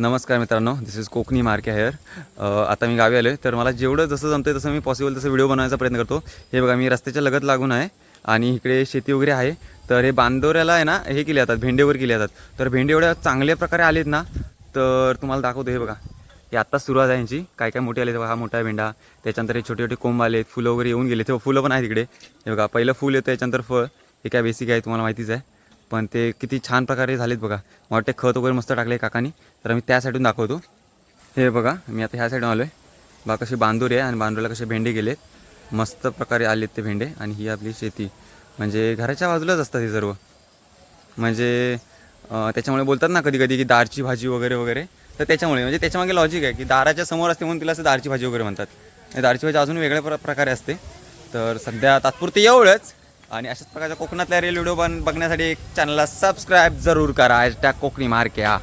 नमस्कार मित्रांनो this is Konkani मार्के हेअर. आता मी गावी आलो आहे तर मला जेवढं जसं जमतं तसं मी पॉसिबल तसं व्हिडिओ बनवायचा प्रयत्न करतो. हे बघा मी रस्त्याच्या लगत लागून आहे आणि इकडे शेती वगैरे आहे. तर हे बांदोऱ्याला आहे ना हे केले जातात भेंडे वगैरे केले जातात. तर भेंडे एवढ्या चांगल्या प्रकारे आलेत ना तर तुम्हाला दाखवतो हे बघा. हे आत्ताच सुरुवात आहे यांची. काय काय मोठे आले तेव्हा हा मोठा भेंडा. त्याच्यानंतर हे छोटे छोटे कोंब आले फुलं वगैरे येऊन गेले तेव्हा फुलं पण आहेत इकडे. हे बघा पहिलं फुल येतं त्याच्यानंतर फळ. हे काय बेसिक आहे तुम्हाला माहितीच आहे. पण ते किती छान प्रकारे झालेत बघा. मला वाटते खत वगैरे मस्त टाकले काकानी. तर मी त्या साईडून दाखवतो. हे बघा मी आता ह्या साईडून आलो आहे बघा कशी बांदूर आहे आणि बांदूरला कसे भेंडे गेलेत. मस्त प्रकारे आलेत ते भेंडे आणि ही आपली शेती. म्हणजे घराच्या बाजूलाच असतात हे सर्व. म्हणजे त्याच्यामुळे बोलतात ना कधी कधी की दारची भाजी वगैरे वगैरे. तर त्याच्यामुळे म्हणजे त्याच्यामागे लॉजिक आहे की दाराच्या समोर असते म्हणून तिला असं दारची भाजी वगैरे म्हणतात. दारची भाजी अजून वेगळ्या प्र प्रकारे असते. तर सध्या तात्पुरते एवढंच. आणि अशाच प्रकारच्या कोकणातल्या रेल व्हिडिओ बन बघण्यासाठी चॅनलला सबस्क्राईब जरूर करा. त्या कोकणी मार्के हा.